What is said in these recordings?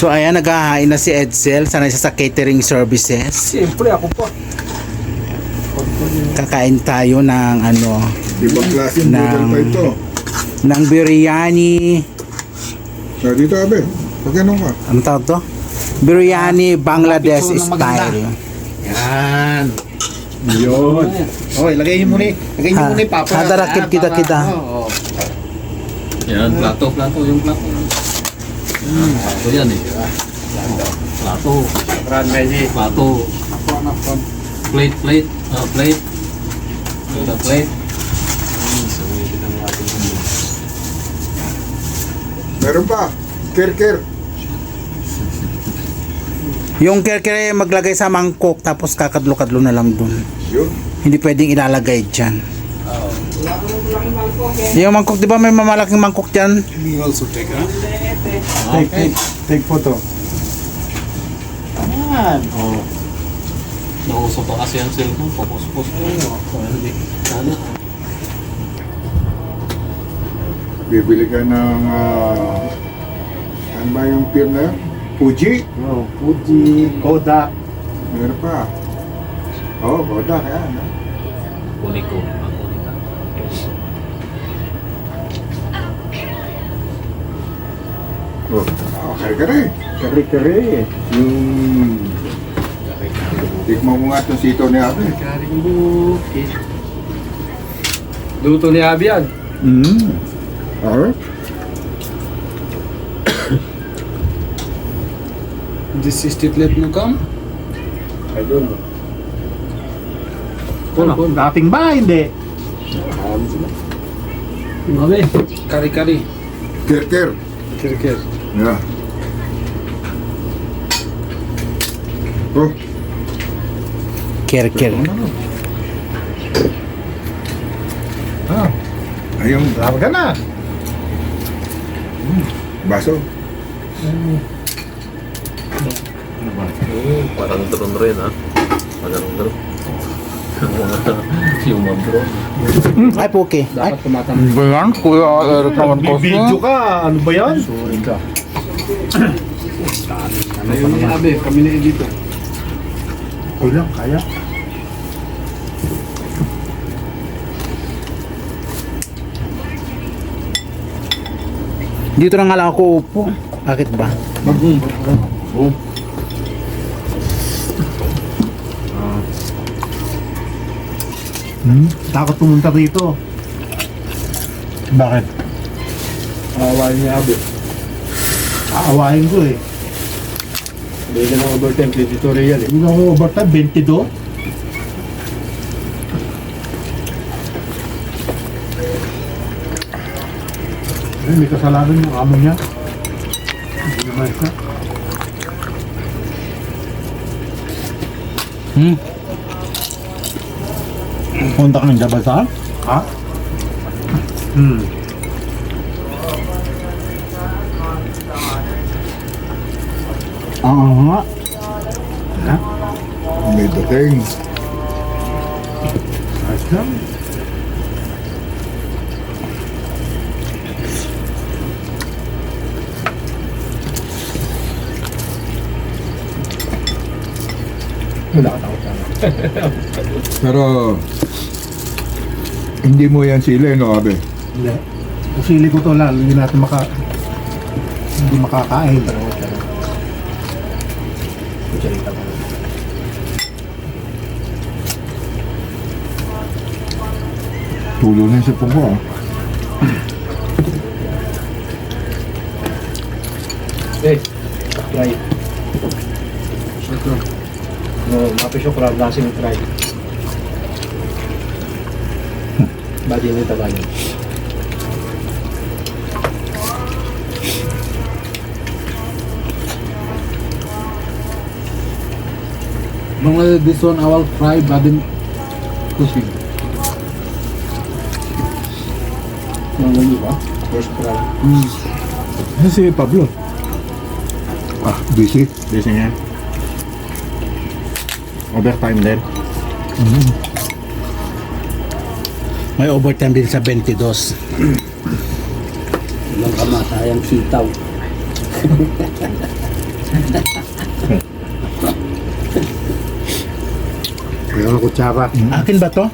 So ayan, naghahain na si Edsel. Sanay siya sa catering services. Siyempre, ako pa. Kakain tayo ng ano, Ibang klaseng Nang- noodle pa ito. ng biryani. So, dito, abe. Pag ganun ka. Ano tawag to? Biryani Bangladesh Picture ng style. Yan. Yun. Okay, lagay niyo muna. eh. Lagay niyo Ha, muna yung papa. hadarakit Ah, kita, kita. Yan, plato, plato, yung plato. Hmm. Plato yan eh. Plato. Brand ready. Plato. Plate, plate. Ah, plate. Ito, plate. Meron pa. Ker-ker. Yung kerkere maglagay sa mangkok tapos kakadlo-kadlo na lang dun. Yun. Hindi pwedeng ilalagay dyan. Yung mangkok, di ba may mamalaking mangkok dyan? Me also take, ha? Ah, Take, take, take photo. Yan. Oh. Nauso pa kasi ang cellphone. Focus-focus ko. Hindi. Sana. Bibili ka ng... ah, ano ba yung film na yun? Fuji. Oh, Fuji, Kodak. Meron pa. Oo, oh, Kodak. Yan. ah. Kunin Oh, okay ka rin. Kari-kari. Yung... Tikman mo nga itong sito ni Abe. Karing bukit. Luto ni Abi yan. Mm. Alright. This is titlet mo kam? I don't know. Ano? Dating ba? Hindi. Mabe. Kari-kari. Ker-ker. Kir-kir. Yeah. Oh, Kerker. Ah, ayun. lama ka na. Baso. Parang drone rin ha. Parang drone. Human drone. Ay, puke. Ay, Dapat tumatama. ba yan? Kuya Eric naman ko Video ka, ano ba yan? Sorry ka. Ayun ni Abe, kami na dito. Okay lang, kaya. Dito na nga lang ako upo. Bakit ba? Boom. Hmm? Takot pumunta rito. Bakit? Aawain niya Abe. Aawain ko eh. Hindi ka na overtime kay tutorial eh. Hindi ako overtime, 22. Ay, may kasalanan yung amo niya. Hindi naman siya. Hmm? Punta ka ng Jabasal? Ha? Hmm. Oo nga. Ha? May dating. Wala ka ka. Pero, hindi mo yan sila, no, Abe? Hindi. Pusili ko to lang, hindi natin maka... Hindi makakain. Kucharita mo. Tulo na yung sipong ko, ah. Eh, try. Ito. No, mapisok crab lasing try. Badi nito ba yun? Mga this one I will fry badin cooking. Mga ganyan ba? First fry. Hmm. Si Pablo. Ah, busy. Busy niya. Overtime din. May overtime din sa 22. Walang kamatayang sitaw. Kaya ako kutsara. Akin ba to?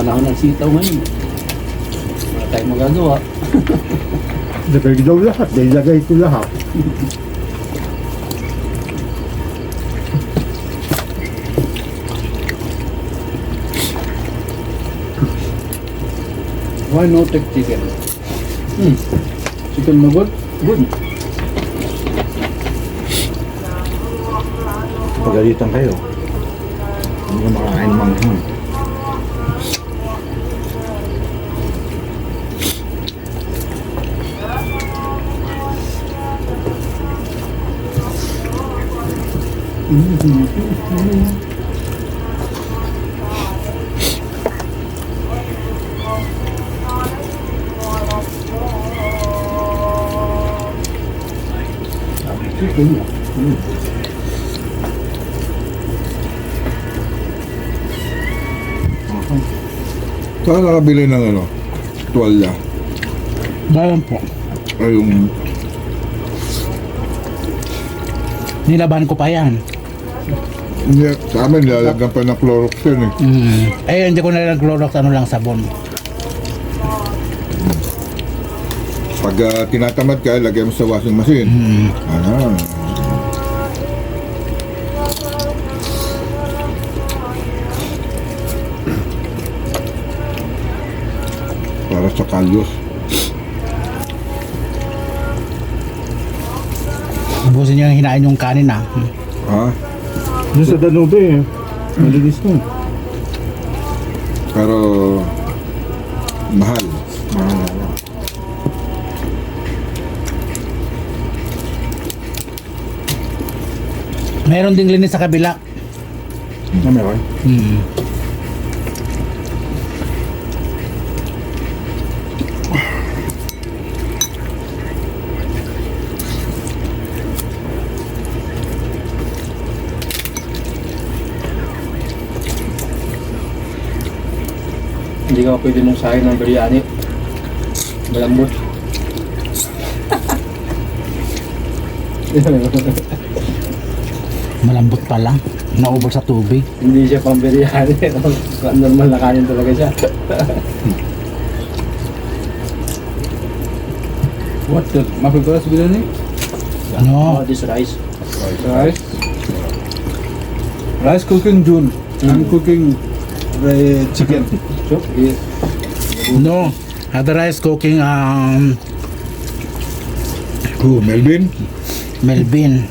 Panahon ng sitaw ngayon. Wala tayong magagawa. Lagay daw lahat. Dahil lagay ko lahat. Why no take chicken? Hmm. Chicken na good? Pagalitan kayo. Hindi na makakain manghang. Chicken mo. Saan nakabili ng ano? Tuwalya. Bayan po. Ay yung Nilaban ko pa yan. hindi, sa amin lalagyan pa ng Clorox yun eh. Mm. Eh, hindi ko na nag-clorox, ano lang sabon. Pag ah, tinatamad ka, lagay mo sa washing machine. Mm. Ah. Para sa kalyos. Ubusin niyo yung hinain yung kanin ah. Ha? Doon sa Danube eh. Malinis to. Pero mahal. Mahal. Meron ding linis sa kabila. Na meron? Mm. Hindi ka pwede nung sahin ng biryani. Malambot. Malambot pa lang. Naubos sa tubig. Hindi siya pang biryani. Normal na kanin talaga siya. What the? Mapagkalas biryani? Oh, Ano? this rice. Rice. Rice cooking June. I'm cooking uh, chicken. Eh, No. Other rice cooking um Who? Melvin? Melvin.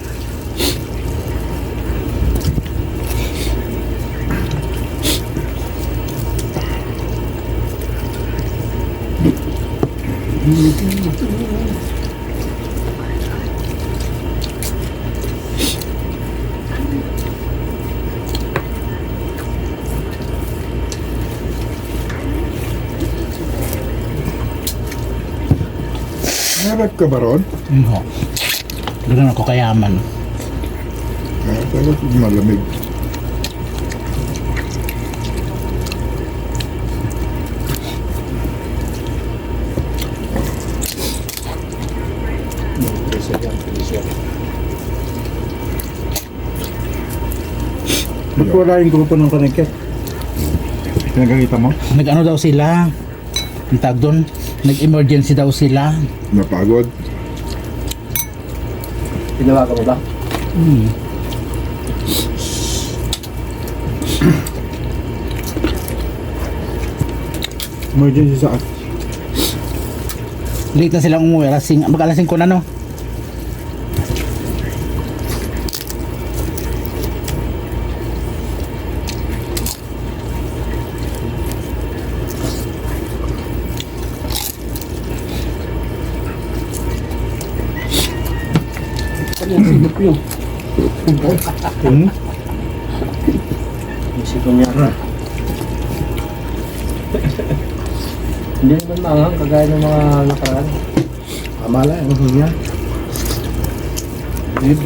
Narap ka ba ron? No. Ganun ako kayaman. Ah, pero malamig. Freezer yan, freezer. Ba't wala yung grupo ng kaniket? Pinagagita mo? Nag-ano daw sila? Ang tag doon? Nag-emergency daw sila. Napagod? Tinawagan mo ba? Hmm. Emergency sa Late na silang umuwi. Alasing, mag-alasing ko na no. Yun. Hmm? Isip ko niya. Hindi naman maanghang kagaya ng mga nakaraan. Kamala, ang hinya. Dib.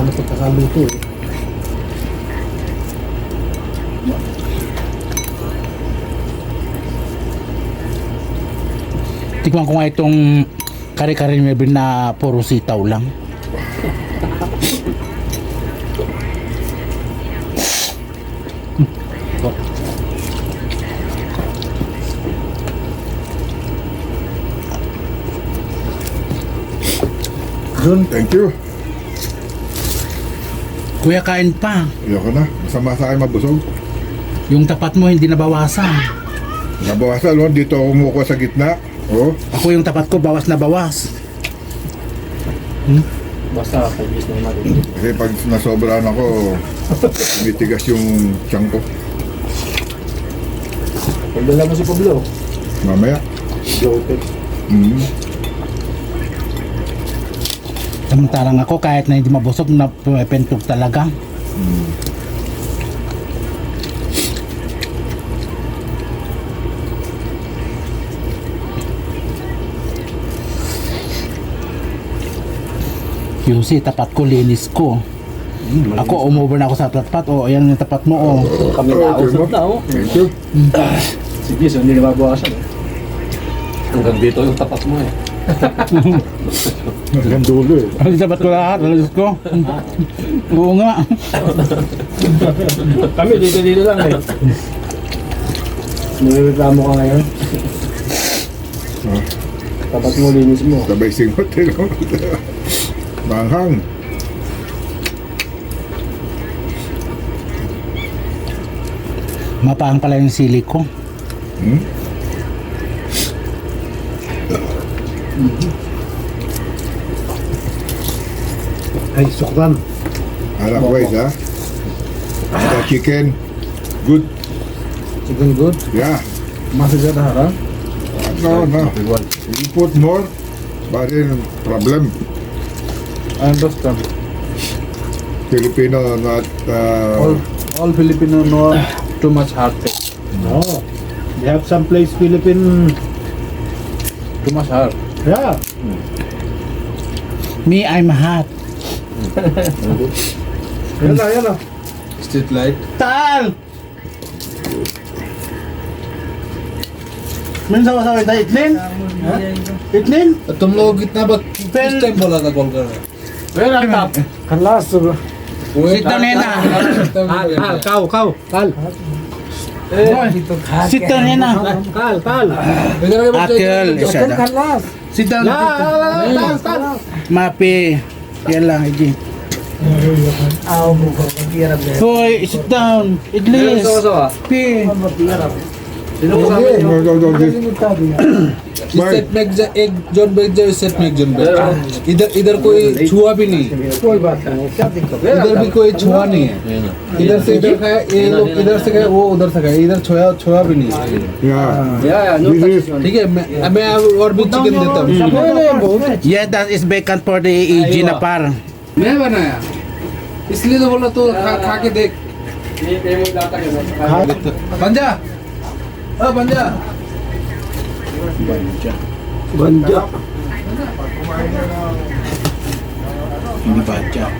Ano pagkakaluto eh. Tikman ko nga itong kare-kare ni Melvin na puro sitaw lang. Doon, Thank you. Kuya, kain pa. Ayoko na. Masama sa akin mabusog. Yung tapat mo hindi nabawasan. Nabawasan, no? Dito ako kumukuha sa gitna. Oh, Ako yung tapat ko, bawas na bawas. Basta kagis na natin. kasi pag nasobrahan ako, mitigas yung tiyan ko. pagdala mo si Pablo. Mamaya. Joker. Mm. Samantalang ako, kahit na hindi mabusog, na pumipentog talaga. QC, tapat ko, linis ko. Ako, umover na ako sa tapat. O, ayan yung tapat mo. O. Kami Oh, na okay, na oh. Thank you. Sige, so hindi nababawasan eh. Hanggang dito yung tapat mo eh. Hanggang dulo eh. Ang tapat ko lahat, alis ko. Oo nga. Kami dito dito lang eh. Nireklamo ka ngayon? Tapat mo, linis mo. sabay singot. eh, no? Manghang. Mapaang pala yung sili ko. Hmm? Ay, sukran. Alam ko ha? The chicken. Good. Chicken good. Yeah. Masagad harang. No, no. You put more, but in problem. Ano I understand. Filipino not. Uh, all, all Filipino know too much hard. No, they have some place Philippine too much hard. Yeah. Hmm. Me, I'm hot. Yan na, yan na. Street light. Tal! Minsan masabi tayo, itlin? Ha? Itlin? Tumlo gitna ba? First time wala na call ka na. Where ang top? Kalas. Sit down, Nena. Kal, kal, kau, kau. Kal. Sit down, Nena. Kal, kal. Akel, isa na. Sit down. Mapi. Yan lang, Iji. Hoy, sit down. Idlis. Pi. Sino ko sabi set में एक John badger set में एक John badger इधर इधर कोई छुआ भी नहीं। कोई बात नहीं क्या दिक्कत है? इधर भी कोई छुआ नहीं है। इधर से इधर खाया ये लोग इधर से खाया वो उधर से खाया इधर छुआ छुआ भी नहीं है. ठीक है मैं मैं और भी चिकन देता हूँ। That is vacant for the EG na par. मैं बनाया। इसलिए तो बोला तो खा, खा के देख। पंजा ओ पंजा Banja. Hindi ba dyan?